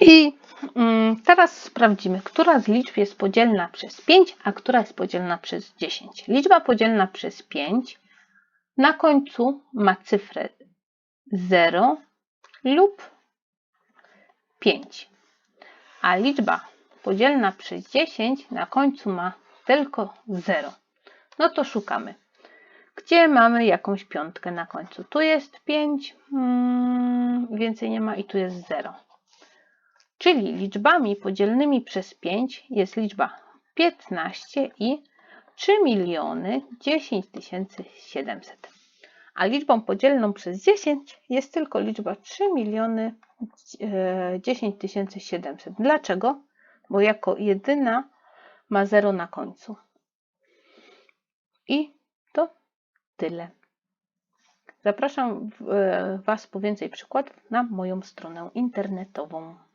I mm, teraz sprawdzimy, która z liczb jest podzielna przez 5, a która jest podzielna przez 10. Liczba podzielna przez 5 na końcu ma cyfrę 0 lub 5, a liczba podzielna przez 10 na końcu ma tylko 0. No to szukamy. Gdzie mamy jakąś piątkę na końcu? Tu jest 5, mm, więcej nie ma i tu jest 0. Czyli liczbami podzielnymi przez 5 jest liczba 15 i 3 miliony 10 700. A liczbą podzielną przez 10 jest tylko liczba 3 miliony e, 10 700. Dlaczego? Bo jako jedyna ma 0 na końcu. I to tyle. Zapraszam e, Was po więcej przykładów na moją stronę internetową.